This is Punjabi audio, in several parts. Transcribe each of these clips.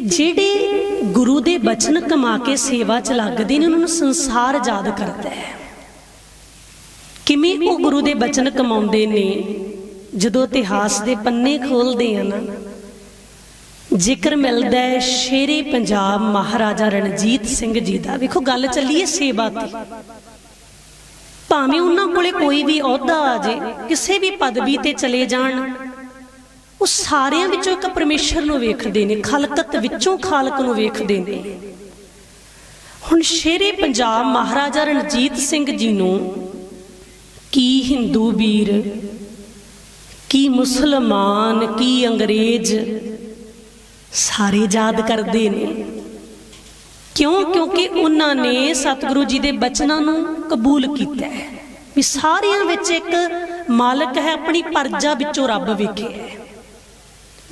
ਤੇ ਜਿਹੜੇ ਗੁਰੂ ਦੇ ਬਚਨ ਕਮਾ ਕੇ ਸੇਵਾ ਚ ਲੱਗਦੇ ਨੇ, ਉਹਨਾਂ ਨੂੰ ਸੰਸਾਰ ਯਾਦ ਕਰਦਾ ਹੈ। ਕਿਵੇਂ ਉਹ ਗੁਰੂ ਦੇ ਬਚਨ ਕਮਾਉਂਦੇ ਨੇ, ਜਦੋਂ ਇਤਿਹਾਸ ਦੇ ਪੰਨੇ ਖੋਲਦੇ ਆ ਨਾ, ਜ਼ਿਕਰ ਮਿਲਦਾ ਹੈ ਸ਼ੇਰੇ ਪੰਜਾਬ ਮਹਾਰਾਜਾ ਰਣਜੀਤ ਸਿੰਘ ਜੀ ਦਾ। ਵੇਖੋ, ਗੱਲ ਚੱਲੀ ਹੈ ਸੇਵਾ ਤੇ ਭਾਵੇਂ ਉਹਨਾਂ ਕੋਲੇ ਕੋਈ ਵੀ ਅਹੁਦਾ ਆ ਜੇ, ਕਿਸੇ ਵੀ ਪਦਵੀ ਤੇ ਚਲੇ ਜਾਣ ਉਹ ਸਾਰਿਆਂ ਵਿੱਚੋਂ ਇੱਕ ਪਰਮੇਸ਼ਰ ਨੂੰ ਵੇਖਦੇ ਨੇ, ਖਲਕਤ ਵਿੱਚੋਂ ਖਾਲਕ ਨੂੰ ਵੇਖਦੇ ਨੇ। ਹੁਣ ਸ਼ੇਰੇ ਪੰਜਾਬ ਮਹਾਰਾਜਾ ਰਣਜੀਤ ਸਿੰਘ ਜੀ ਨੂੰ ਕੀ ਹਿੰਦੂ ਵੀਰ, ਕੀ ਮੁਸਲਮਾਨ, ਕੀ ਅੰਗਰੇਜ਼ ਸਾਰੇ ਯਾਦ ਕਰਦੇ ਨੇ? ਕਿਉਂ? ਕਿਉਂਕਿ ਉਹਨਾਂ ਨੇ ਸਤਿਗੁਰੂ ਜੀ ਦੇ ਬਚਨਾਂ ਨੂੰ ਕਬੂਲ ਕੀਤਾ ਹੈ। ਵੀ ਸਾਰਿਆਂ ਵਿੱਚ ਇੱਕ ਮਾਲਕ ਹੈ, ਆਪਣੀ ਪਰਜਾ ਵਿੱਚੋਂ ਰੱਬ ਵੇਖਿਆ ਹੈ।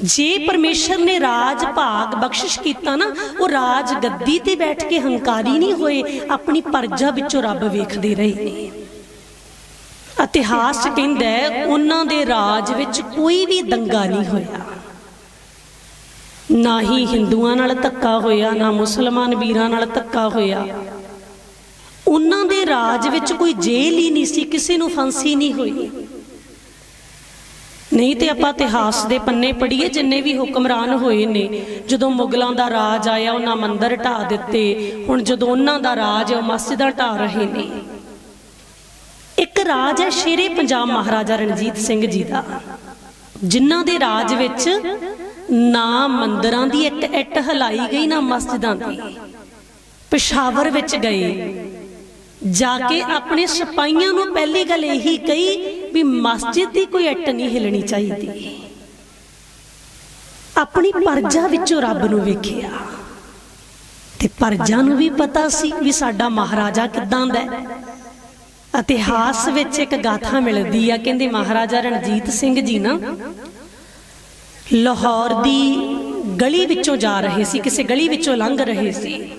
ਜੇ ਪਰਮੇਸ਼ਰ ਨੇ ਰਾਜ ਭਾਗ ਬਖਸ਼ਿਸ਼ ਕੀਤਾ ਨਾ ਉਹ ਰਾਜ ਗੱਦੀ ਤੇ ਬੈਠ ਕੇ ਹੰਕਾਰੀ ਨਹੀਂ ਹੋਏ ਆਪਣੀ ਪਰਜਾ ਵਿੱਚੋਂ ਰੱਬ ਵੇਖਦੇ ਰਹੇ। ਨੇ ਇਤਿਹਾਸ ਕਹਿੰਦਾ ਉਹਨਾਂ ਦੇ ਰਾਜ ਵਿੱਚ ਕੋਈ ਵੀ ਦੰਗਾ ਨਹੀਂ ਹੋਇਆ। ਨਾ ਹੀ ਹਿੰਦੂਆਂ ਨਾਲ ਧੱਕਾ ਹੋਇਆ ਨਾ ਮੁਸਲਮਾਨ ਵੀਰਾਂ ਨਾਲ ਧੱਕਾ ਹੋਇਆ। ਉਹਨਾਂ ਦੇ ਰਾਜ ਵਿੱਚ ਕੋਈ ਜੇਲ੍ਹ ਹੀ ਨਹੀਂ ਸੀ ਕਿਸੇ ਨੂੰ ਫਾਂਸੀ ਨਹੀਂ ਹੋਈ। ਨਹੀਂ ਤੇ ਆਪਾਂ ਇਤਿਹਾਸ ਦੇ ਪੰਨੇ ਪੜ੍ਹੀਏ ਜਿੰਨੇ ਵੀ ਹੁਕਮਰਾਨ ਹੋਏ ਨੇ। ਜਦੋਂ ਮੁਗਲਾਂ ਦਾ ਰਾਜ ਆਇਆ, ਉਹਨਾਂ ਮੰਦਰ ਢਾ ਦਿੱਤੇ। ਹੁਣ ਜਦੋਂ ਉਹਨਾਂ ਦਾ ਰਾਜ ਹੈ, ਉਹ ਮਸਜਿਦਾਂ ਢਾ ਰਹੇ ਨੇ। ਇੱਕ ਰਾਜ ਹੈ ਸ਼ੇਰੇ ਪੰਜਾਬ ਮਹਾਰਾਜਾ ਰਣਜੀਤ ਸਿੰਘ ਜੀ ਦਾ। ਜਿਨ੍ਹਾਂ ਦੇ ਰਾਜ ਵਿੱਚ ਨਾ ਮੰਦਰਾਂ ਦੀ ਇੱਕ ਇੱਟ ਹਲਾਈ ਗਈ, ਨਾ ਮਸਜਿਦਾਂ ਦੀ। ਪਿਸ਼ਾਵਰ ਵਿੱਚ ਗਏ। ਜਾ ਕੇ ਆਪਣੇ ਸਿਪਾਹੀਆਂ ਨੂੰ ਪਹਿਲੀ ਗੱਲ ਇਹੀ ਕਹੀ ਵੀ ਮਸਜਿਦ ਦੀ ਕੋਈ ਇੱਟ ਨਹੀਂ ਹਿਲਣੀ ਚਾਹੀਦੀ। ਆਪਣੀ ਪਰਜਾ ਵਿੱਚੋਂ ਰੱਬ ਨੂੰ ਵੇਖਿਆ। ਤੇ ਪਰਜਾ ਨੂੰ ਵੀ ਪਤਾ ਸੀ ਵੀ ਸਾਡਾ ਮਹਾਰਾਜਾ ਕਿਦਾਂ ਦਾ ਹੈ। ਇਤਿਹਾਸ ਵਿੱਚ ਇੱਕ ਗਾਥਾ ਮਿਲਦੀ ਆ, ਕਹਿੰਦੇ ਮਹਾਰਾਜਾ ਰਣਜੀਤ ਸਿੰਘ ਜੀ ਨਾ, ਲਾਹੌਰ ਦੀ ਗਲੀ ਵਿੱਚੋਂ ਜਾ ਰਹੇ ਸੀ, ਕਿਸੇ ਗਲੀ ਵਿੱਚੋਂ ਲੰਘ ਰਹੇ ਸੀ।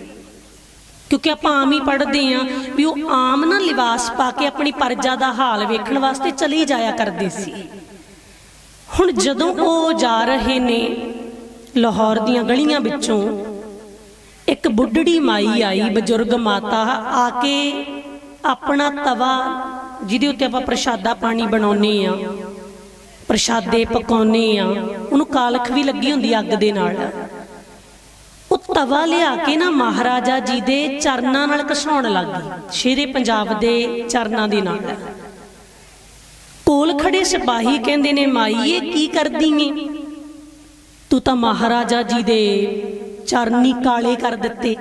ਕਿਉਂਕਿ ਆਪਾਂ ਆਮ ਹੀ ਪੜ੍ਹਦੇ ਆ ਵੀ ਉਹ ਆਮ ਨਾ ਲਿਬਾਸ ਪਾ ਕੇ ਆਪਣੀ ਪਰਜਾ ਦਾ ਹਾਲ ਵੇਖਣ ਵਾਸਤੇ ਚਲੀ ਜਾਇਆ ਕਰਦੇ ਸੀ। ਹੁਣ ਜਦੋਂ ਉਹ ਜਾ ਰਹੇ ਨੇ ਲਾਹੌਰ ਦੀਆਂ ਗਲੀਆਂ ਵਿੱਚੋਂ, ਇੱਕ ਬੁੱਢੜੀ ਮਾਈ ਆਈ, ਬਜ਼ੁਰਗ ਮਾਤਾ, ਆ ਕੇ ਆਪਣਾ ਤਵਾ ਜਿਹਦੇ ਉੱਤੇ ਆਪਾਂ ਪ੍ਰਸ਼ਾਦਾ ਪਾਣੀ ਬਣਾਉਨੇ ਆ ਪ੍ਰਸ਼ਾਦੇ ਪਕਾਉਨੇ ਆ ਉਹਨੂੰ ਕਾਲਖ ਵੀ ਲੱਗੀ ਹੁੰਦੀ ਅੱਗ ਦੇ ਨਾਲ। ਤਵਾ ਲਿਆ ਕੇ ਨਾ ਮਹਾਰਾਜਾ ਜੀ ਦੇ ਚਰਨਾਂ ਨਾਲ ਘਸਾਉਣ ਲੱਗ ਗਈ। ਸ਼ੇਰੇ ਪੰਜਾਬ ਦੇ ਚਰਨਾਂ ਦੇ ਨਾਲ। ਕੋਲ ਖੜੇ ਸਿਪਾਹੀ ਕਹਿੰਦੇ ਨੇ ਮਾਈ ਇਹ ਕੀ ਕਰਦੀ ਏ? ਤੂੰ ਤਾਂ ਮਹਾਰਾਜਾ ਜੀ ਦੇ ਚਰਨੀ ਕਾਲੇ ਕਰ ਦਿੱਤੇ।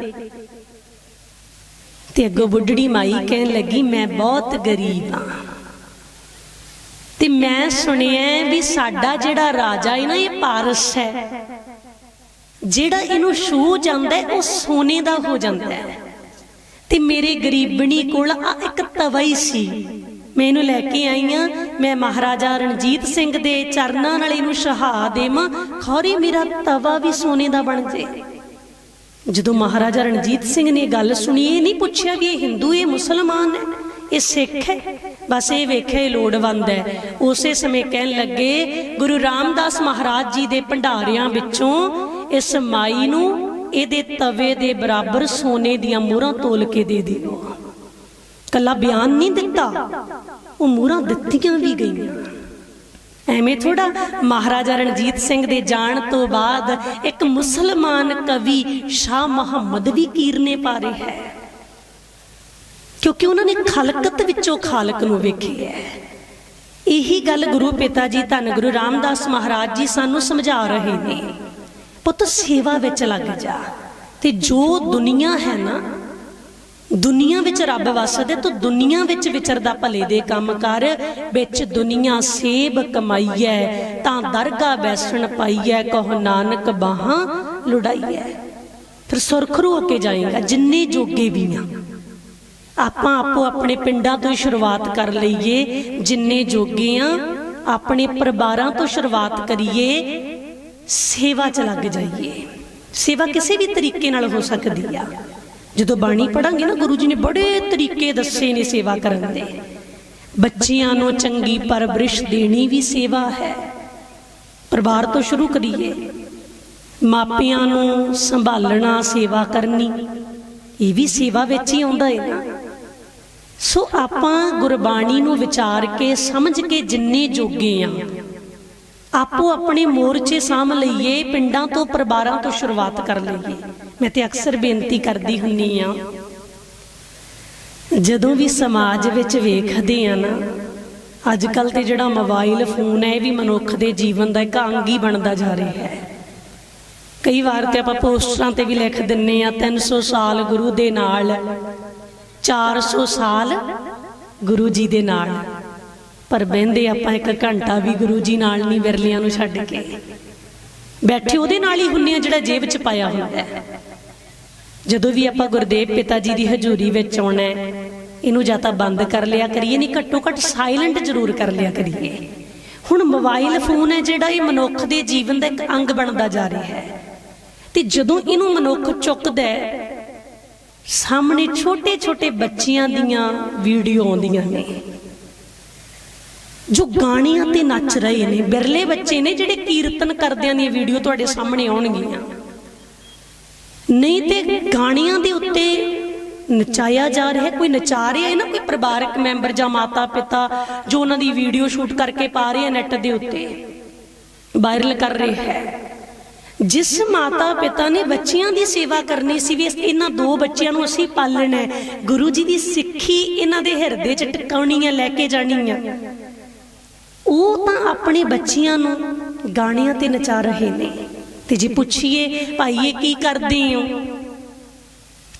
ਤੇ ਅੱਗੋਂ ਬੁੱਢੜੀ ਮਾਈ ਕਹਿਣ ਲੱਗੀ, ਮੈਂ ਬਹੁਤ ਗਰੀਬ ਆ। ਤੇ ਮੈਂ ਸੁਣਿਆ ਵੀ ਸਾਡਾ ਜਿਹੜਾ ਰਾਜਾ ਹੈ ਨਾ, ਇਹ ਪਾਰਸ ਹੈ। ਜਿਹੜਾ ਇਹਨੂੰ ਛੂ ਜਾਂਦਾ ਉਹ ਸੋਨੇ ਦਾ ਹੋ ਜਾਂਦਾ ਹੈ। ਤੇ ਮੇਰੇ ਗਰੀਬਣੀ ਕੋਲ ਆ ਇੱਕ ਤਵਾ ਹੀ ਸੀ। ਮੈਂ ਇਹਨੂੰ ਲੈ ਕੇ ਆਈ ਆ। ਮੈਂ ਮਹਾਰਾਜਾ ਰਣਜੀਤ ਸਿੰਘ ਦੇ ਚਰਨਾਂ ਨਾਲ ਇਹਨੂੰ ਸ਼ਹਾ ਦੇਵਾਂ। ਖੌਰੀ ਮੇਰਾ ਤਵਾ ਵੀ ਸੋਨੇ ਦਾ ਬਣ ਜੇ। ਜਦੋਂ ਮਹਾਰਾਜਾ ਰਣਜੀਤ ਸਿੰਘ ਨੇ ਗੱਲ ਸੁਣੀ ਇਹ ਨਹੀਂ ਪੁੱਛਿਆ ਵੀ ਇਹ ਹਿੰਦੂ ਇਹ ਮੁਸਲਮਾਨ ਹੈ? ਇਹ ਸਿੱਖ ਹੈ? ਬਸ ਇਹ ਵੇਖਿਆ ਇਹ ਲੋੜਵੰਦ ਹੈ। ਉਸੇ ਸਮੇਂ ਕਹਿਣ ਲੱਗੇ ਗੁਰੂ ਰਾਮਦਾਸ ਮਹਾਰਾਜ ਜੀ ਦੇ ਭੰਡਾਰਿਆਂ ਵਿੱਚੋਂ ਇਸ ਮਾਈ ਨੂੰ ਇਹਦੇ ਤਵੇ ਦੇ ਬਰਾਬਰ ਸੋਨੇ ਦੀਆਂ ਮੋਹਰਾਂ ਤੋਲ ਕੇ ਦੇ ਦਿਓ। ਕੱਲਾ ਬਿਆਨ ਨਹੀਂ ਦਿੱਤਾ, ਉਹ ਮੋਹਰਾਂ ਦਿੱਤੀਆਂ ਵੀ ਗਈਆਂ। ਐਵੇਂ ਥੋੜਾ ਮਹਾਰਾਜਾ ਰਣਜੀਤ ਸਿੰਘ ਦੇ ਜਾਣ ਤੋਂ ਬਾਅਦ ਇੱਕ ਮੁਸਲਮਾਨ ਕਵੀ ਸ਼ਾਹ ਮੁਹੰਮਦ ਵੀ ਕੀਰਨੇ ਪਾ ਰਿਹਾ ਹੈ। ਕਿਉਂਕਿ ਉਹਨਾਂ ਨੇ ਖਲਕਤ ਵਿੱਚੋਂ ਖਾਲਕ ਨੂੰ ਵੇਖੀ ਹੈ। ਇਹੀ ਗੱਲ ਗੁਰੂ ਪਿਤਾ ਜੀ ਧੰਨ ਗੁਰੂ ਰਾਮਦਾਸ ਮਹਾਰਾਜ ਜੀ ਸਾਨੂੰ ਸਮਝਾ ਰਹੇ ਨੇ। ਪੁੱਤ ਸੇਵਾ ਵਿੱਚ ਲੱਗ ਜਾ। ਤੇ ਜੋ ਦੁਨੀਆ ਹੈ ਨਾ, ਦੁਨੀਆ ਵਿੱਚ ਰੱਬ ਵਸਦੇ, ਤੂੰ ਦੁਨੀਆ ਵਿੱਚ ਵਿਚਰਦਾ ਭਲੇ ਦੇ ਕੰਮ ਕਰ। ਵਿੱਚ ਦੁਨੀਆ ਸੇਬ ਕਮਾਈਐ, ਤਾਂ ਦਰਗਾ ਬੈਸਣ ਪਾਈਐ, ਕਹੋ ਨਾਨਕ ਬਾਹਾਂ ਲੁੜਾਈਐ। ਫਿਰ ਸੁਰਖਰੂ ਹੋ ਕੇ ਜਾਏਗਾ, ਜਿੰਨੇ ਜੋਗੇ ਵੀ ਆ। ਆਪਾਂ ਆਪੋ ਆਪਣੇ ਪਿੰਡਾਂ ਤੋਂ ਹੀ ਸ਼ੁਰੂਆਤ ਕਰ ਲਈਏ, ਜਿੰਨੇ ਜੋਗੇ ਆ, ਆਪਣੇ ਪਰਿਵਾਰਾਂ ਤੋਂ ਸ਼ੁਰੂਆਤ ਕਰੀਏ ਸੇਵਾ 'ਚ ਲੱਗ ਜਾਈਏ। ਸੇਵਾ ਕਿਸੇ ਵੀ ਤਰੀਕੇ ਨਾਲ ਹੋ ਸਕਦੀ ਆ। ਜਦੋਂ ਬਾਣੀ ਪੜਾਂਗੇ ਨਾ ਗੁਰੂ ਜੀ ਨੇ ਬੜੇ ਤਰੀਕੇ ਦੱਸੇ ਨੇ ਸੇਵਾ ਕਰਨ ਦੇ। ਬੱਚਿਆਂ ਨੂੰ ਚੰਗੀ ਪਰਵਰਿਸ਼ ਦੇਣੀ ਵੀ ਸੇਵਾ ਹੈ। ਪਰਿਵਾਰ ਤੋਂ ਸ਼ੁਰੂ ਕਰੀਏ। ਮਾਪਿਆਂ ਨੂੰ ਸੰਭਾਲਣਾ ਸੇਵਾ ਕਰਨੀ, ਇਹ ਵੀ ਸੇਵਾ ਵਿੱਚ ਹੀ ਆਉਂਦਾ ਹੈ ਨਾ। ਸੋ ਆਪਾਂ ਗੁਰਬਾਣੀ ਨੂੰ ਵਿਚਾਰ ਕੇ ਸਮਝ ਕੇ ਜਿੰਨੇ ਜੋਗੇ ਆ ਆਪੋ ਆਪਣੇ ਮੋਰਚੇ ਸਾਂਭ ਲਈਏ, ਪਿੰਡਾਂ ਤੋਂ ਪਰਿਵਾਰਾਂ ਤੋਂ ਸ਼ੁਰੂਆਤ ਕਰ ਲਈਏ। ਮੈਂ ਤੇ ਅਕਸਰ ਬੇਨਤੀ ਕਰਦੀ ਹੁੰਨੀ ਆ, ਜਦੋਂ ਵੀ ਸਮਾਜ ਵਿੱਚ ਵੇਖਦੇ ਆ ਨਾ ਅੱਜ ਕੱਲ ਤੇ ਜਿਹੜਾ ਮੋਬਾਈਲ ਫੋਨ ਹੈ, ਇਹ ਵੀ ਮਨੁੱਖ ਦੇ ਜੀਵਨ ਦਾ ਇੱਕ ਅੰਗ ਹੀ ਬਣਦਾ ਜਾ ਰਿਹਾ ਹੈ। ਕਈ ਵਾਰ ਤੇ ਆਪਾਂ ਪੋਸਟਰਾਂ ਤੇ ਵੀ ਲਿਖ ਦਿੰਨੇ ਆ 300 ਸਾਲ ਗੁਰੂ ਦੇ ਨਾਲ 400 ਸਾਲ ਗੁਰੂ ਜੀ ਦੇ ਨਾਲ। ਪਰ ਬਹਿੰਦੇ ਆਪਾਂ ਇੱਕ ਘੰਟਾ ਵੀ ਗੁਰੂ ਜੀ ਨਾਲ ਨਹੀਂ ਵਿਰਲਿਆਂ ਨੂੰ ਛੱਡ ਕੇ। ਬੈਠੇ ਉਹਦੇ ਨਾਲ ਹੀ ਹੁੰਨੇ ਆ ਜਿਹੜਾ ਜੇਬ 'ਚ ਪਾਇਆ ਹੁੰਦਾ ਹੈ। ਜਦੋਂ ਵੀ ਆਪਾਂ ਗੁਰਦੇਵ ਪਿਤਾ ਜੀ ਦੀ ਹਜ਼ੂਰੀ ਵਿੱਚ ਆਉਣਾ ਇਹਨੂੰ ਜਾਂ ਤਾਂ ਬੰਦ ਕਰ ਲਿਆ ਕਰੀਏ, ਨਹੀਂ ਘੱਟੋ ਘੱਟ ਸਾਇਲੈਂਟ ਜ਼ਰੂਰ ਕਰ ਲਿਆ ਕਰੀਏ। ਹੁਣ ਮੋਬਾਈਲ ਫੋਨ ਹੈ ਜਿਹੜਾ ਇਹ ਮਨੁੱਖ ਦੇ ਜੀਵਨ ਦਾ ਇੱਕ ਅੰਗ ਬਣਦਾ ਜਾ ਰਿਹਾ ਹੈ। ਤੇ ਜਦੋਂ ਇਹਨੂੰ ਮਨੁੱਖ ਚੁੱਕਦਾ ਸਾਹਮਣੇ ਛੋਟੇ ਛੋਟੇ ਬੱਚਿਆਂ ਦੀਆਂ ਵੀਡੀਓ ਆਉਂਦੀਆਂ ਨੇ। ਜੋ ਗਾਣਿਆਂ ਤੇ ਨੱਚ ਰਹੇ ਨੇ, ਬਿਰਲੇ ਬੱਚੇ ਨੇ ਜਿਹੜੇ ਕੀਰਤਨ ਕਰਦਿਆਂ ਦੀ ਵੀਡੀਓ ਤੁਹਾਡੇ ਸਾਹਮਣੇ ਆਉਣਗੀਆਂ। ਨਹੀਂ ਤੇ ਗਾਣਿਆਂ ਦੇ ਉੱਤੇ ਨਚਾਇਆ ਜਾ ਰਿਹਾ, ਕੋਈ ਨਚਾ ਰਿਹਾ ਹੈ ਨਾ, ਕੋਈ ਪਰਿਵਾਰਕ ਮੈਂਬਰ ਜਾਂ ਮਾਤਾ ਪਿਤਾ ਜੋ ਉਹਨਾਂ ਦੀ ਵੀਡੀਓ ਸ਼ੂਟ ਕਰਕੇ ਪਾ ਰਹੇ ਆ ਨੈਟ ਦੇ ਉੱਤੇ, ਵਾਇਰਲ ਕਰ ਰਿਹਾ ਹੈ। ਜਿਸ ਮਾਤਾ ਪਿਤਾ ਨੇ ਬੱਚਿਆਂ ਦੀ ਸੇਵਾ ਕਰਨੀ ਸੀ ਵੀ ਇਹਨਾਂ ਦੋ ਬੱਚਿਆਂ ਨੂੰ ਅਸੀਂ ਪਾਲਣਾ ਹੈ, ਗੁਰੂ ਜੀ ਦੀ ਸਿੱਖੀ ਇਹਨਾਂ ਦੇ ਹਿਰਦੇ 'ਚ ਟਿਕਾਉਣੀ ਹੈ, ਲੈ ਕੇ ਜਾਣੀ ਹੈ। ਉਹ ਤਾਂ ਆਪਣੇ ਬੱਚਿਆਂ ਨੂੰ ਗਾਣਿਆਂ ਤੇ ਨਚਾ ਰਹੇ ਨੇ। ਤੇ ਜੇ ਪੁੱਛੀਏ ਭਾਈ ਇਹ ਕੀ ਕਰਦੇ ਹੋ?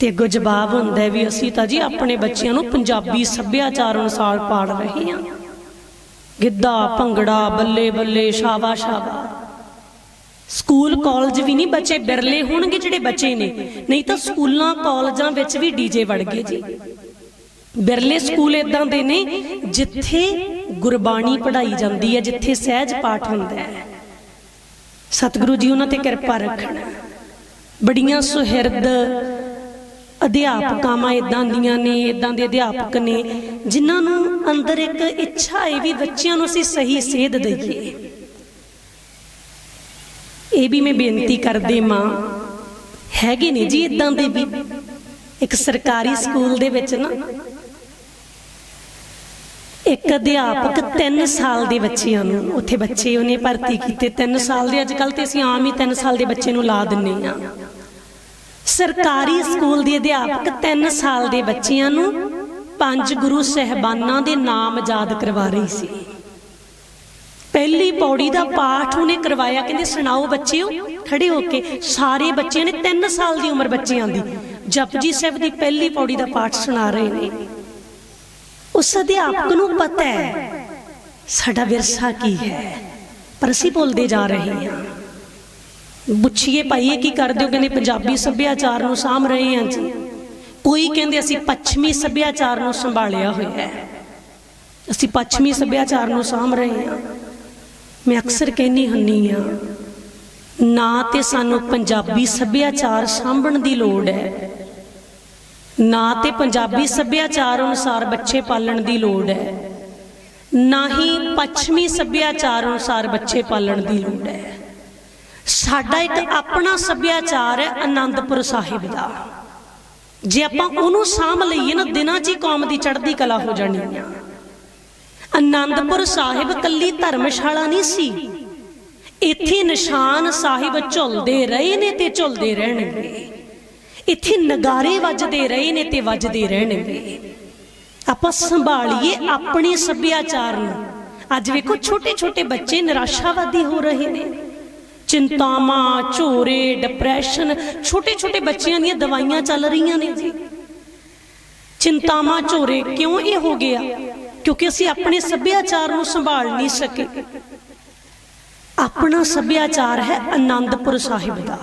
ਤੇ ਅੱਗੋਂ ਜਵਾਬ ਹੁੰਦਾ ਵੀ ਅਸੀਂ ਤਾਂ ਜੀ ਆਪਣੇ ਬੱਚਿਆਂ ਨੂੰ ਪੰਜਾਬੀ ਸੱਭਿਆਚਾਰ ਅਨੁਸਾਰ ਪਾੜ ਰਹੇ ਹਾਂ। ਗਿੱਧਾ, ਭੰਗੜਾ, ਬੱਲੇ ਬੱਲੇ ਸ਼ਾਬਾ ਸ਼ਾਬਾ ਸਕੂਲ, ਕਾਲਜ ਵੀ ਨਹੀਂ ਬੱਚੇ ਬਿਰਲੇ ਹੋਣਗੇ ਜਿਹੜੇ ਬੱਚੇ ਨੇ। ਨਹੀਂ ਤਾਂ ਸਕੂਲਾਂ, ਕਾਲਜਾਂ ਵਿੱਚ ਵੀ ਡੀਜੇ ਵੜ ਗਏ ਜੀ। ਬਿਰਲੇ ਸਕੂਲ ਇਦਾਂ ਦੇ ਨੇ ਜਿੱਥੇ ਗੁਰਬਾਣੀ ਪੜ੍ਹਾਈ ਜਾਂਦੀ ਹੈ, ਜਿੱਥੇ ਸਹਿਜ ਪਾਠ ਹੁੰਦਾ ਹੈ। ਸਤਿਗੁਰੂ ਜੀ ਉਹਨਾਂ ਤੇ ਕਿਰਪਾ ਰੱਖਣ। ਬੜੀਆਂ ਸੁਹਿਰਦ ਅਧਿਆਪਕਾਵਾਂ ਇਦਾਂ ਦੀਆਂ ਨੇ ਇਦਾਂ ਦੇ ਅਧਿਆਪਕ ਨੇ, ਜਿਨ੍ਹਾਂ ਨੂੰ ਅੰਦਰ ਇੱਕ ਇੱਛਾ ਹੈ ਵੀ ਬੱਚਿਆਂ ਨੂੰ ਅਸੀਂ ਸਹੀ ਸੇਧ ਦਈਏ। ਇਹ ਵੀ ਮੈਂ ਬੇਨਤੀ ਕਰਦੇ ਮਾਂ, ਹੈਗੇ ਨੇ ਜੀ ਇਦਾਂ ਦੇ ਵੀ। ਇੱਕ ਸਰਕਾਰੀ ਸਕੂਲ ਦੇ ਵਿੱਚ ਨਾ ਇੱਕ ਅਧਿਆਪਕ 3 ਸਾਲ ਦੇ ਬੱਚਿਆਂ ਨੂੰ ਉੱਥੇ ਬੱਚੇ ਉਹਨੇ ਭਰਤੀ ਕੀਤੇ 3 ਸਾਲ ਦੇ। ਅੱਜ ਕੱਲ ਤੇ ਅਸੀਂ ਆਮ ਹੀ 3 ਸਾਲ ਦੇ ਬੱਚੇ ਨੂੰ ਲਾ ਦਿੰਨੇ ਆ ਸਰਕਾਰੀ ਸਕੂਲ ਦੇ ਅਧਿਆਪਕ 3 ਸਾਲ ਦੇ ਬੱਚਿਆਂ ਨੂੰ ਪੰਜ ਗੁਰੂ ਸਹਿਬਾਨਾਂ ਦੇ ਨਾਮ ਯਾਦ ਕਰਵਾ ਰਹੀ ਸੀ। ਪਹਿਲੀ ਪੌੜੀ ਦਾ ਪਾਠ ਉਹਨੇ ਕਰਵਾਇਆ। ਕਹਿੰਦੇ, ਸੁਣਾਓ ਬੱਚਿਓ, ਖੜੇ ਹੋ ਕੇ ਸਾਰੇ ਬੱਚਿਆਂ ਨੇ 3 ਸਾਲ ਦੀ ਉਮਰ ਬੱਚਿਆਂ ਦੀ। ਜਪਜੀ ਸਾਹਿਬ ਦੀ ਪਹਿਲੀ ਪੌੜੀ ਦਾ ਪਾਠ ਸੁਣਾ ਰਹੇ ਨੇ। ਉਸ ਅਧਿਆਪਕ ਨੂੰ ਪਤਾ ਹੈ। ਸਾਡਾ ਵਿਰਸਾ ਕੀ ਹੈ? ਪਰ ਅਸੀਂ ਭੁੱਲਦੇ ਜਾ ਰਹੇ ਹਾਂ। ਪੁੱਛੀਏ ਭਾਈ ਇਹ ਕੀ ਕਰਦੇ ਹੋ? ਕਹਿੰਦੇ ਪੰਜਾਬੀ ਸੱਭਿਆਚਾਰ ਨੂੰ ਸਾਂਭ ਰਹੇ ਹਾਂ ਜੀ। ਕੋਈ ਕਹਿੰਦੇ ਅਸੀਂ ਪੱਛਮੀ ਸੱਭਿਆਚਾਰ ਨੂੰ ਸੰਭਾਲਿਆ ਹੋਇਆ ਹੈ। ਅਸੀਂ ਪੱਛਮੀ ਸੱਭਿਆਚਾਰ ਨੂੰ ਸਾਂਭ ਰਹੇ ਹਾਂ। ਮੈਂ ਅਕਸਰ ਕਹਿੰਨੀ ਹੁੰਨੀ ਆ ਨਾ ਤੇ ਸਾਨੂੰ ਪੰਜਾਬੀ ਸੱਭਿਆਚਾਰ ਸਾਂਭਣ ਦੀ ਲੋੜ ਹੈ। ਨਾ ਤੇ ਪੰਜਾਬੀ ਸੱਭਿਆਚਾਰ ਅਨੁਸਾਰ ਬੱਚੇ ਪਾਲਣ ਦੀ ਲੋੜ ਹੈ। ਨਾ ਹੀ ਪੱਛਮੀ ਸੱਭਿਆਚਾਰ ਅਨੁਸਾਰ ਬੱਚੇ ਪਾਲਣ ਦੀ ਲੋੜ ਹੈ। ਸਾਡਾ ਇੱਕ ਆਪਣਾ ਸੱਭਿਆਚਾਰ ਹੈ ਆਨੰਦਪੁਰ ਸਾਹਿਬ ਦਾ। ਜੇ ਆਪਾਂ ਉਹਨੂੰ ਸਾਂਭ ਲਈਏ ਨਾ, ਦਿਨਾਂ 'ਚ ਹੀ ਕੌਮ ਦੀ ਚੜ੍ਹਦੀ ਕਲਾ ਹੋ ਜਾਣੀ ਆ। ਆਨੰਦਪੁਰ ਸਾਹਿਬ ਕੱਲੀ ਧਰਮਸ਼ਾਲਾ ਨਹੀਂ ਸੀ। ਇੱਥੇ ਨਿਸ਼ਾਨ ਸਾਹਿਬ ਝੁਲਦੇ ਰਹੇ ਨੇ ਤੇ ਝੁਲਦੇ ਰਹਿਣਗੇ। ਇੱਥੇ ਨਗਾਰੇ ਵੱਜਦੇ ਰਹੇ ਨੇ ਤੇ ਵੱਜਦੇ ਰਹਿਣਗੇ। ਆਪਾਂ ਸੰਭਾਲੀਏ ਆਪਣੇ ਸੱਭਿਆਚਾਰ ਨੂੰ। ਅੱਜ ਵੇਖੋ ਛੋਟੇ ਛੋਟੇ ਬੱਚੇ ਨਿਰਾਸ਼ਾਵਾਦੀ ਹੋ ਰਹੇ ਨੇ। ਚਿੰਤਾਵਾਂ, ਝੋਰੇ ਡਿਪਰੈਸ਼ਨ ਛੋਟੇ ਛੋਟੇ ਬੱਚਿਆਂ ਦੀਆਂ ਦਵਾਈਆਂ ਚੱਲ ਰਹੀਆਂ ਨੇ ਜੀ। ਚਿੰਤਾਵਾਂ, ਝੋਰੇ ਕਿਉਂ ਇਹ ਹੋ ਗਿਆ? ਕਿਉਂਕਿ ਅਸੀਂ ਆਪਣੇ ਸੱਭਿਆਚਾਰ ਨੂੰ ਸੰਭਾਲ ਨਹੀਂ ਸਕੇ। ਆਪਣਾ ਸੱਭਿਆਚਾਰ ਹੈ ਆਨੰਦਪੁਰ ਸਾਹਿਬ ਦਾ।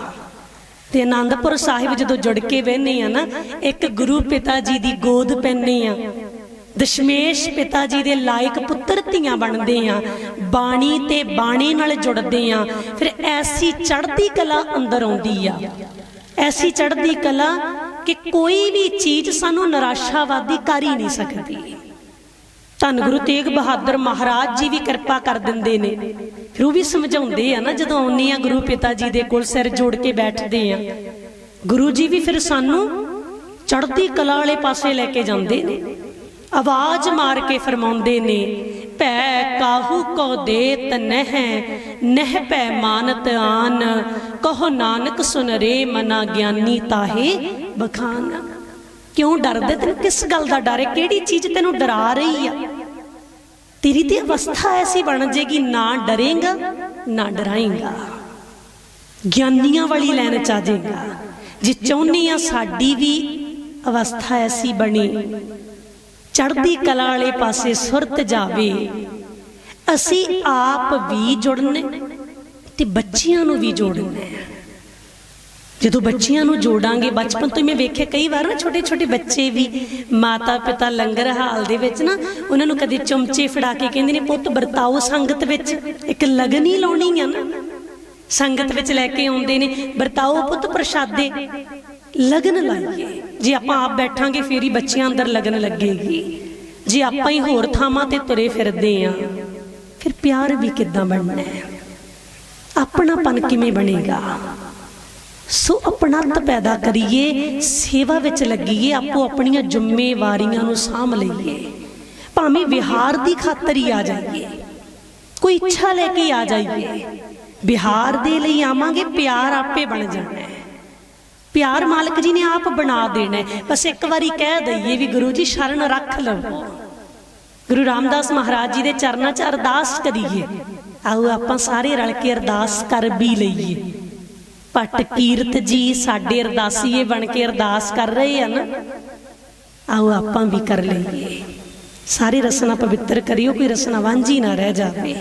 ਤੇ ਆਨੰਦਪੁਰ ਸਾਹਿਬ ਜਦੋਂ ਜੁੜ ਕੇ ਬਹਿਨੇ ਆ ਨਾ, ਇੱਕ ਗੁਰੂ ਪਿਤਾ ਜੀ ਦੀ ਗੋਦ ਪੈਨੇ ਆ। ਦਸ਼ਮੇਸ਼ ਪਿਤਾ ਜੀ ਦੇ ਲਾਇਕ ਪੁੱਤਰ ਧੀਆਂ ਬਣਦੇ ਆ। ਬਾਣੀ ਤੇ ਬਾਣੀ ਨਾਲ ਜੁੜਦੇ ਆ। ਫਿਰ ਐਸੀ ਚੜ੍ਹਦੀ ਕਲਾ ਅੰਦਰ ਆਉਂਦੀ ਆ। ਐਸੀ ਚੜ੍ਹਦੀ ਕਲਾ ਕਿ ਕੋਈ ਵੀ ਚੀਜ਼ ਸਾਨੂੰ ਨਿਰਾਸ਼ਾਵਾਦੀ ਕਰ ਹੀ ਨਹੀਂ ਸਕਦੀ। ਧੰਨ ਗੁਰੂ ਤੇਗ ਬਹਾਦਰ ਮਹਾਰਾਜ ਜੀ ਵੀ ਕਿਰਪਾ ਕਰ ਦਿੰਦੇ ਨੇ। ਫਿਰ ਉਹ ਵੀ ਸਮਝਾਉਂਦੇ ਆ ਨਾ, ਜਦੋਂ ਆਉਂਦੇ ਆ ਗੁਰੂ ਪਿਤਾ ਜੀ ਦੇ ਕੋਲ ਸਿਰ ਜੋੜ ਕੇ ਬੈਠਦੇ ਆ। ਗੁਰੂ ਜੀ ਵੀ ਫਿਰ ਸਾਨੂੰ ਚੜ੍ਹਦੀ ਕਲਾ ਵਾਲੇ ਪਾਸੇ ਲੈ ਕੇ ਜਾਂਦੇ ਨੇ। ਆਵਾਜ਼ ਮਾਰ ਕੇ ਫਰਮਾਉਂਦੇ ਨੇ, ਭੈ ਕਾਹੂ ਕੋ ਦੇਤ ਨਹਿ ਨਹਿ ਭੈ ਮਾਨਤ ਆਨ, ਕਹੋ ਨਾਨਕ ਸੁਨਰੇ ਮਨਾ ਗਿਆਨੀ ਤਾਹੇ ਬਖਾਨ। ਕਿਉਂ ਡਰਦਾ ਤੈਨੂੰ ਕਿਸ ਗੱਲ ਦਾ ਡਰ ਹੈ? ਕਿਹੜੀ ਚੀਜ਼ ਤੈਨੂੰ ਡਰਾ ਰਹੀ ਆ? ਤੇਰੀ ਤੇ ਅਵਸਥਾ ਐਸੀ ਬਣ ਜੇਗੀ ਨਾ ਡਰੇਗਾ, ਨਾ ਡਰਾਏਗਾ। ਗਿਆਨੀਆਂ ਵਾਲੀ ਲੈਣ ਚ ਆ ਜਾਏਗਾ। ਜੇ ਚਾਹੁੰਨੀ ਆ ਸਾਡੀ ਵੀ ਅਵਸਥਾ ਐਸੀ ਬਣੀ, ਚੜ੍ਹਦੀ ਕਲਾ ਵਾਲੇ ਪਾਸੇ ਸੁਰਤ ਜਾਵੇ, ਅਸੀਂ ਆਪ ਵੀ ਜੁੜਨੇ ਤੇ ਬੱਚਿਆਂ ਨੂੰ ਵੀ ਜੋੜਨਾ। ਹੈ ਜਦੋਂ ਬੱਚਿਆਂ ਨੂੰ ਜੋੜਾਂਗੇ, ਬਚਪਨ ਤੋਂ ਹੀ ਮੈਂ ਵੇਖਿਆ ਕਈ ਵਾਰ ਨਾ ਛੋਟੇ ਛੋਟੇ ਬੱਚੇ ਵੀ ਮਾਤਾ ਪਿਤਾ ਲੰਗਰ ਹਾਲ ਦੇ ਵਿੱਚ ਨਾ ਉਹਨਾਂ ਨੂੰ ਕਦੇ ਚਮਚੇ ਫੜਾ ਕੇ ਕਹਿੰਦੇ ਨੇ, ਪੁੱਤ ਵਰਤਾਓ ਸੰਗਤ ਵਿੱਚ। ਇੱਕ ਲਗਨ ਹੀ ਲਾਉਣੀ ਆ ਨਾ। ਸੰਗਤ ਵਿੱਚ ਲੈ ਕੇ ਆਉਂਦੇ ਨੇ, ਵਰਤਾਓ ਪੁੱਤ ਪ੍ਰਸ਼ਾਦੇ। ਲਗਨ ਲਾਈਏ ਜੇ ਆਪਾਂ ਆਪ ਬੈਠਾਂਗੇ, ਫੇਰ ਹੀ ਬੱਚਿਆਂ ਅੰਦਰ ਲਗਨ ਲੱਗੇਗੀ। ਜੇ ਆਪਾਂ ਹੀ ਹੋਰ ਥਾਵਾਂ ਤੇ ਤੁਰੇ ਫਿਰਦੇ ਆ, ਫਿਰ ਪਿਆਰ ਵੀ ਕਿੱਦਾਂ ਬਣਨਾ ਹੈ? ਆਪਣਾਪਨ ਕਿਵੇਂ ਬਣੇਗਾ? ਸੋ ਆਪਣਤ ਪੈਦਾ ਕਰੀਏ, ਸੇਵਾ ਵਿੱਚ ਲੱਗੀਏ, ਆਪੋ ਆਪਣੀਆਂ ਜ਼ਿੰਮੇਵਾਰੀਆਂ ਨੂੰ ਸਾਂਭ ਲਈਏ। ਭਾਵੇਂ ਵਿਹਾਰ ਦੀ ਖਾਤਰ ਹੀ ਆ ਜਾਈਏ, ਕੋਈ ਇੱਛਾ ਲੈ ਕੇ ਆ ਜਾਈਏ। ਵਿਹਾਰ ਦੇ ਲਈ ਆਵਾਂਗੇ, ਪਿਆਰ ਆਪੇ ਬਣ ਜਾਣਾ ਹੈ। ਪਿਆਰ ਮਾਲਕ ਜੀ ਨੇ ਆਪ ਬਣਾ ਦੇਣਾ ਹੈ। ਬਸ ਇੱਕ ਵਾਰੀ ਕਹਿ ਦਈਏ ਵੀ ਗੁਰੂ ਜੀ ਸ਼ਰਨ ਰੱਖ ਲਵੋ। ਗੁਰੂ ਰਾਮਦਾਸ ਮਹਾਰਾਜ ਜੀ ਦੇ ਚਰਨਾਂ 'ਚ ਅਰਦਾਸ ਕਰੀਏ। ਆਓ ਆਪਾਂ ਸਾਰੇ ਰਲ ਕੇ ਅਰਦਾਸ ਕਰ ਵੀ ਲਈਏ। ਪਟ ਕੀਰਤ ਜੀ ਸਾਡੇ ਅਰਦਾਸੀਏ ਬਣ ਕੇ ਅਰਦਾਸ ਕਰ ਰਹੇ ਆ ਨਾ। ਆਓ ਆਪਾਂ ਵੀ ਕਰ ਲਈਏ। ਸਾਰੀ ਰਸਨਾ ਪਵਿੱਤਰ ਕਰਿਓ ਕੋਈ ਰਸਨਾ ਵਾਂਝੀ ਨਾ ਰਹਿ ਜਾਵੇ।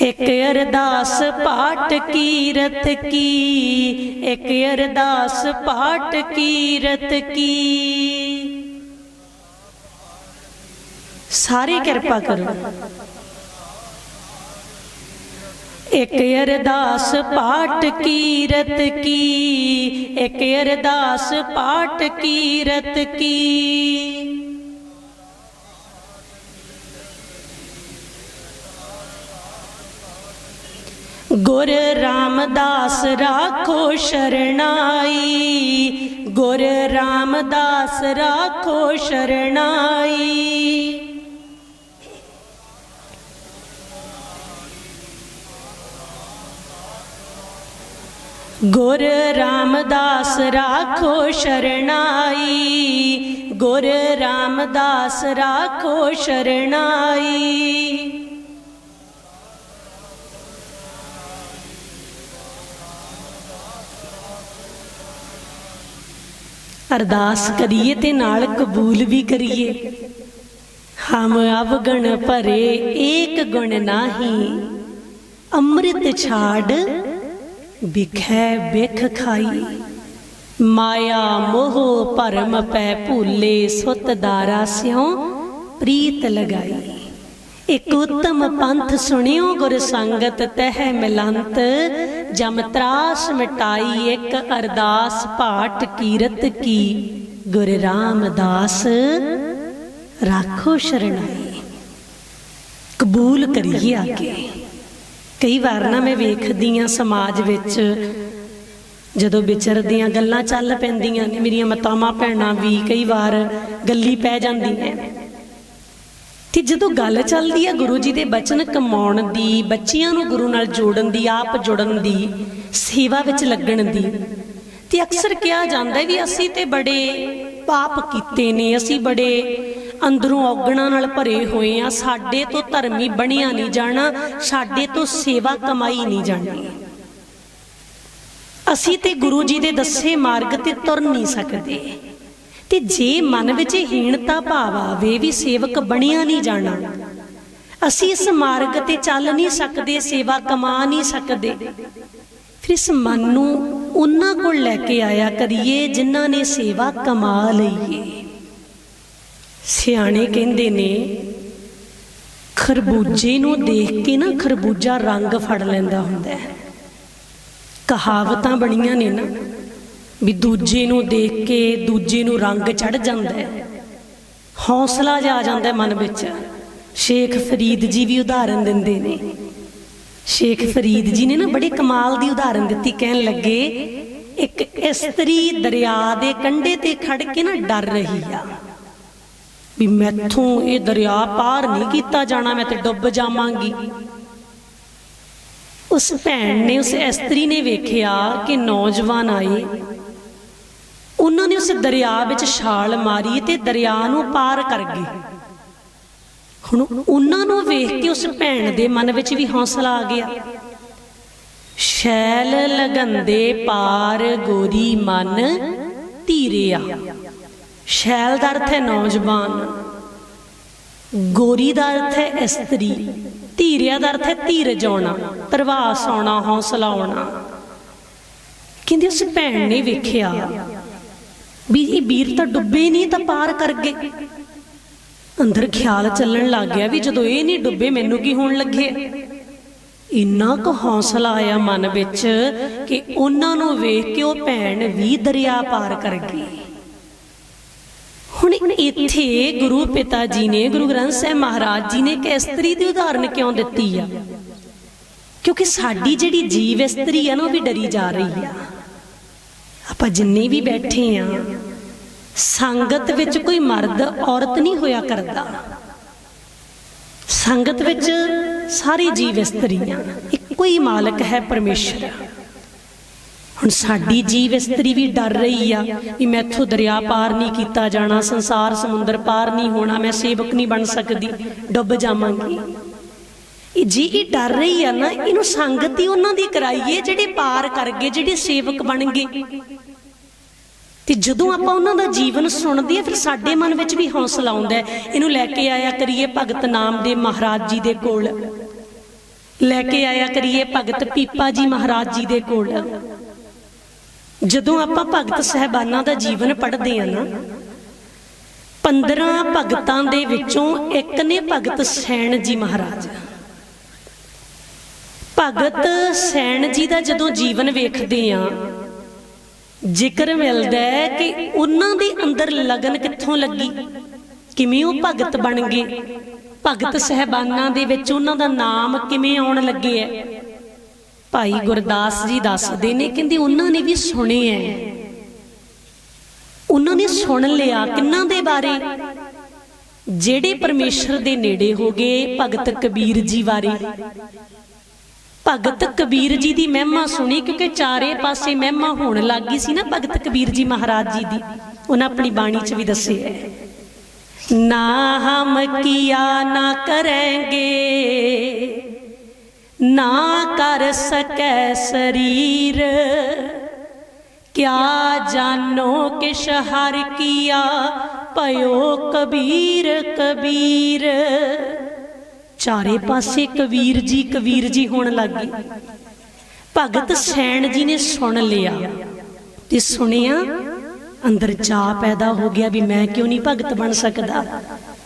ਇੱਕ ਅਰਦਾਸ ਪਾਟ ਕੀਰਤ ਕੀ ਇੱਕ ਅਰਦਾਸ ਪਾਟ ਕੀਰਤ ਕੀ। ਸਾਰੇ ਕਿਰਪਾ ਕਰੋ। ਇੱਕ ਅਰਦਾਸ ਪਾਠ ਕੀਰਤ ਕੀ? ਇੱਕ ਅਰਦਾਸ ਪਾਠ ਕੀਰਤ ਕੀ? ਗੁਰ ਰਾਮਦਾਸ ਰਾਖੋ ਸ਼ਰਣਾਈ। ਗੁਰ ਰਾਮਦਾਸ ਰਾਖੋ ਸ਼ਰਣਾਈ। ਗੁਰ ਰਾਮਦਾਸ ਰਾਖੋ ਸ਼ਰਣਾਈ। ਗੁਰ ਰਾਮਦਾਸ ਰਾਖੋ ਸ਼ਰਣਾਈ। ਅਰਦਾਸ ਕਰੀਏ ਤੇ ਨਾਲ ਕਬੂਲ ਵੀ ਕਰੀਏ। ਹਮ ਅਵਗਣ ਭਰੇ ਏਕ ਗੁਣ ਨਾਹੀ। ਅੰਮ੍ਰਿਤ ਛਾੜ ਬਿਖੈ ਵਿਖ ਖਾਈ। ਮਾਇਆ ਮੋਹ ਭਰਮ ਪੈ ਭੂਲੇ ਸੁਤ ਦਾਰਾ ਸਿਉ ਪ੍ਰੀਤ ਲਗਾਈ। ਇਕ ਉਤਮ ਪੰਥ ਸੁਣਿਓ ਗੁਰ ਸੰਗਤ ਤਹਿ ਮਿਲੰਤ, ਜਮ ਤਰਾਸ ਮਿਟਾਈ ਇਕ ਅਰਦਾਸ ਪਾਟ ਕੀਰਤ ਕੀ। ਗੁਰ ਰਾਮਦਾਸ ਰਾਖੋ ਸ਼ਰਣਾਈ ਕਬੂਲ ਕਰੀਏ ਆਗੇ। ਕਈ ਵਾਰ ਨਾ ਮੈਂ ਵੇਖਦੀ ਆ ਸਮਾਜ ਵਿੱਚ, ਜਦੋਂ ਵਿਚਰਦੀਆਂ ਗੱਲਾਂ ਚੱਲ ਪੈਂਦੀਆਂ ਨੇ, ਮੇਰੀਆਂ ਮਤਾਵਾਂ ਭੈਣਾਂ ਵੀ ਕਈ ਵਾਰ ਗੱਲੀ ਪੈ ਜਾਂਦੀ ਹੈ ਤੇ ਜਦੋਂ ਗੱਲ ਚੱਲਦੀ ਹੈ ਗੁਰੂ ਜੀ ਦੇ ਬਚਨ ਕਮਾਉਣ ਦੀ, ਬੱਚਿਆਂ ਨੂੰ ਗੁਰੂ ਨਾਲ ਜੋੜਨ ਦੀ, ਆਪ ਜੁੜਨ ਦੀ, ਸੇਵਾ ਵਿੱਚ ਲੱਗਣ ਦੀ, ਤੇ ਅਕਸਰ ਕਿਹਾ ਜਾਂਦਾ ਵੀ ਅਸੀਂ ਤੇ ਬੜੇ ਪਾਪ ਕੀਤੇ ਨੇ, ਅਸੀਂ ਬੜੇ ਅੰਦਰੋਂ ਔਗਣਾ ਨਾਲ ਭਰੇ ਹੋਏ ਆ। ਸਾਡੇ ਤੋਂ ਧਰਮੀ ਬਣਿਆ ਨਹੀਂ ਜਾਣਾ, ਸਾਡੇ ਤੋਂ ਸੇਵਾ ਕਮਾਈ ਨਹੀਂ ਜਾਣੀ। ਅਸੀਂ ਤੇ ਗੁਰੂ ਜੀ ਦੇ ਦੱਸੇ ਮਾਰਗ ਤੇ ਤੁਰ ਨਹੀਂ ਸਕਦੇ। ਤੇ ਜੇ ਮਨ ਵਿੱਚ ਹੀਣਤਾ ਭਾਵ ਆਵੇ ਵੀ ਸੇਵਕ ਬਣਿਆ ਨਹੀਂ ਜਾਣਾ, ਅਸੀਂ ਇਸ ਮਾਰਗ ਤੇ ਚੱਲ ਨਹੀਂ ਸਕਦੇ, ਸੇਵਾ ਕਮਾ ਨਹੀਂ ਸਕਦੇ। ਫਿਰ ਇਸ ਮਨ ਨੂੰ ਉਹਨਾਂ ਕੋਲ ਲੈ ਕੇ ਆਇਆ ਕਰੀਏ, ਜਿਨ੍ਹਾਂ ਨੇ ਸੇਵਾ ਕਮਾ ਲਈ ਏ। ਸਿਆਣੇ ਕਹਿੰਦੇ ਨੇ, ਖਰਬੂਜੇ ਨੂੰ ਦੇਖ ਕੇ ਨਾ ਖਰਬੂਜਾ ਰੰਗ ਫੜ ਲੈਂਦਾ ਹੁੰਦਾ ਹੈ। ਕਹਾਵਤਾਂ ਬਣੀਆਂ ਨੇ ਨਾ, ਵੀ ਦੂਜੇ ਨੂੰ ਦੇਖ ਕੇ ਦੂਜੇ ਨੂੰ ਰੰਗ ਚੜ ਜਾਂਦਾ ਹੈ। ਹੌਸਲਾ ਜਾ ਆ ਜਾਂਦਾ ਮਨ ਵਿੱਚ। ਸ਼ੇਖ ਫਰੀਦ ਜੀ ਵੀ ਉਦਾਹਰਨ ਦਿੰਦੇ ਨੇ। ਸ਼ੇਖ ਫਰੀਦ ਜੀ ਨੇ ਨਾ ਬੜੇ ਕਮਾਲ ਦੀ ਉਦਾਹਰਨ ਦਿੱਤੀ, ਕਹਿਣ ਲੱਗੇ, ਇੱਕ ਇਸਤਰੀ ਦਰਿਆ ਦੇ ਕੰਢੇ ਤੇ ਖੜ ਕੇ ਨਾ ਡਰ ਰਹੀ ਆ। ਵੀ ਮੈਥੋਂ ਇਹ ਦਰਿਆ ਪਾਰ ਨਹੀਂ ਕੀਤਾ ਜਾਣਾ, ਮੈਂ ਤੇ ਡੁੱਬ ਜਾਵਾਂਗੀ। ਉਸ ਭੈਣ ਨੇ ਉਸ ਇਸਤਰੀ ਨੇ ਵੇਖਿਆ ਕਿ ਨੌਜਵਾਨ ਆਏ। ਉਹਨਾਂ ਨੇ ਉਸ ਦਰਿਆ ਵਿੱਚ ਛਾਲ ਮਾਰੀ ਤੇ ਦਰਿਆ ਨੂੰ ਪਾਰ ਕਰ ਗਏ। ਹੁਣ ਉਹਨਾਂ ਨੂੰ ਵੇਖ ਕੇ ਉਸ ਭੈਣ ਦੇ ਮਨ ਵਿੱਚ ਵੀ ਹੌਸਲਾ ਆ ਗਿਆ। ਸ਼ੈਲ ਲਗੰਦੇ ਪਾਰ ਗੋਰੀ ਮਨ ਧੀਰਿਆ ਸ਼ੈਲ ਦਾ ਅਰਥ ਹੈ ਨੌਜਵਾਨ, ਗੋਰੀ ਦਾ ਅਰਥ ਹੈ ਇਸਤਰੀ, ਧੀਰਿਆ ਦਾ ਅਰਥ ਹੈ ਧੀਰਜ ਆਉਣਾ, ਪ੍ਰਵਾਸ ਆਉਣਾ, ਹੌਸਲਾ ਆਉਣਾ। ਕਹਿੰਦੀ ਉਸ ਭੈਣ ਨੇ ਵੇਖਿਆ ਵੀ ਇਹ ਵੀਰ ਤਾਂ ਡੁੱਬੇ ਨਹੀਂ, ਤਾਂ ਪਾਰ ਕਰ ਗਏ। ਅੰਦਰ ਖਿਆਲ ਚੱਲਣ ਲੱਗ ਗਿਆ ਵੀ ਜਦੋਂ ਇਹ ਨਹੀਂ ਡੁੱਬੇ, ਮੈਨੂੰ ਕੀ ਹੋਣ ਲੱਗੇ? ਇੰਨਾ ਕੁ ਹੌਸਲਾ ਆਇਆ ਮਨ ਵਿੱਚ ਕਿ ਉਹਨਾਂ ਨੂੰ ਵੇਖ ਕੇ ਉਹ ਭੈਣ ਵੀ ਦਰਿਆ ਪਾਰ ਕਰ ਗਈ। ਹੁਣ ਇੱਥੇ ਗੁਰੂ ਪਿਤਾ ਜੀ ਨੇ, ਗੁਰੂ ਗ੍ਰੰਥ ਸਾਹਿਬ ਮਹਾਰਾਜ ਜੀ ਨੇ ਇੱਕ ਇਸਤਰੀ ਦੀ ਉਦਾਹਰਨ ਕਿਉਂ ਦਿੱਤੀ ਆ? ਕਿਉਂਕਿ ਸਾਡੀ ਜਿਹੜੀ ਜੀਵ ਇਸਤਰੀ ਆ ਨਾ, ਉਹ ਵੀ ਡਰੀ ਜਾ ਰਹੀ ਆ। ਆਪਾਂ ਜਿੰਨੇ ਵੀ ਬੈਠੇ ਆ, ਸੰਗਤ ਵਿੱਚ ਕੋਈ ਮਰਦ, ਔਰਤ ਨਹੀਂ ਹੋਇਆ ਕਰਦਾ। ਸੰਗਤ ਵਿੱਚ ਸਾਰੇ ਜੀਵ ਇਸਤਰੀਆਂ ਇੱਕੋ ਹੀ ਮਾਲਕ ਹੈ ਪਰਮੇਸ਼ਰ। ਹੁਣ ਸਾਡੀ ਜੀਵ ਇਸਤਰੀ ਵੀ ਡਰ ਰਹੀ ਆ ਵੀ ਮੈਥੋਂ ਦਰਿਆ ਪਾਰ ਨਹੀਂ ਕੀਤਾ ਜਾਣਾ, ਸੰਸਾਰ ਸਮੁੰਦਰ ਪਾਰ ਨਹੀਂ ਹੋਣਾ, ਮੈਂ ਸੇਵਕ ਨਹੀਂ ਬਣ ਸਕਦੀ, ਡੁੱਬ ਜਾਵਾਂਗੀ। ਇਹ ਜੀ ਇਹ ਡਰ ਰਹੀ ਆ ਨਾ, ਇਹਨੂੰ ਸੰਗਤ ਹੀ ਉਹਨਾਂ ਦੀ ਕਰਾਈਏ ਜਿਹੜੇ ਪਾਰ ਕਰ ਗਏ, ਜਿਹੜੇ ਸੇਵਕ ਬਣ ਗਏ। ਤੇ ਜਦੋਂ ਆਪਾਂ ਉਹਨਾਂ ਦਾ ਜੀਵਨ ਸੁਣਦੇ ਆ, ਫਿਰ ਸਾਡੇ ਮਨ ਵਿੱਚ ਵੀ ਹੌਸਲਾ ਆਉਂਦਾ ਇਹਨੂੰ ਲੈ ਕੇ ਆਇਆ ਕਰੀਏ ਭਗਤ ਨਾਮ ਨਾਮਦੇਵ ਮਹਾਰਾਜ ਜੀ ਦੇ ਕੋਲ। ਲੈ ਕੇ ਆਇਆ ਕਰੀਏ ਭਗਤ ਪੀਪਾ ਜੀ ਮਹਾਰਾਜ ਜੀ ਦੇ ਕੋਲ। ਜਦੋਂ ਆਪਾਂ ਭਗਤ ਸਹਿਬਾਨਾਂ ਦਾ ਜੀਵਨ ਪੜ੍ਹਦੇ ਆ ਨਾ 15 ਭਗਤਾਂ ਦੇ ਵਿੱਚੋਂ ਇੱਕ ਨੇ ਭਗਤ ਸੈਣ ਜੀ ਮਹਾਰਾਜ। ਭਗਤ ਸੈਣ ਜੀ ਦਾ ਜਦੋਂ ਜੀਵਨ ਵੇਖਦੇ ਆ ਜ਼ਿਕਰ ਮਿਲਦਾ ਹੈ ਕਿ ਉਹਨਾਂ ਦੇ ਅੰਦਰ ਲਗਨ ਕਿੱਥੋਂ ਲੱਗੀ? ਕਿਵੇਂ ਉਹ ਭਗਤ ਬਣ ਗਏ? ਭਗਤ ਸਹਿਬਾਨਾਂ ਦੇ ਵਿੱਚ ਉਹਨਾਂ ਦਾ ਨਾਮ ਕਿਵੇਂ ਆਉਣ ਲੱਗੇ ਹੈ? ਭਾਈ ਗੁਰਦਾਸ ਜੀ ਦੱਸਦੇ ਨੇ ਕਹਿੰਦੇ ਉਹਨਾਂ ਨੇ ਵੀ ਸੁਣਿਆ ਹੈ ਉਹਨਾਂ ਨੇ ਸੁਣ ਲਿਆ ਕਿੰਨਾਂ ਦੇ ਬਾਰੇ? ਜਿਹੜੇ ਪਰਮੇਸ਼ਰ ਦੇ ਨੇੜੇ ਹੋ ਗਏ ਭਗਤ ਕਬੀਰ ਜੀ ਬਾਰੇ। ਭਗਤ ਕਬੀਰ ਜੀ ਦੀ ਮਹਿਮਾ ਸੁਣੀ ਕਿਉਂਕਿ ਚਾਰੇ ਪਾਸੇ ਮਹਿਮਾ ਹੋਣ ਲੱਗੀ ਸੀ ਨਾ ਭਗਤ ਕਬੀਰ ਜੀ ਮਹਾਰਾਜ ਜੀ ਦੀ। ਉਹਨਾਂ ਆਪਣੀ ਬਾਣੀ 'ਚ ਵੀ ਦੱਸਿਆ ਨਾ ਹਮ ਕੀਆ ਨਾ ਕਰਾਂਗੇ। ਨਾ ਕਰ ਸਕੈ ਸਰੀਰ। ਕਿਆ ਜਾਨੋ ਕਿਛ ਹਰ ਕੀਆ, ਭਇਓ ਕਬੀਰ ਕਬੀਰ। ਚਾਰੇ ਪਾਸੇ ਕਬੀਰ ਜੀ ਕਬੀਰ ਜੀ ਹੋਣ ਲੱਗੀ ਭਗਤ ਸੈਣ ਜੀ ਨੇ ਸੁਣ ਲਿਆ ਤੇ ਸੁਣਿਆ, ਅੰਦਰ ਚਾਹ ਪੈਦਾ ਹੋ ਗਿਆ ਵੀ ਮੈਂ ਕਿਉਂ ਨਹੀਂ ਭਗਤ ਬਣ ਸਕਦਾ?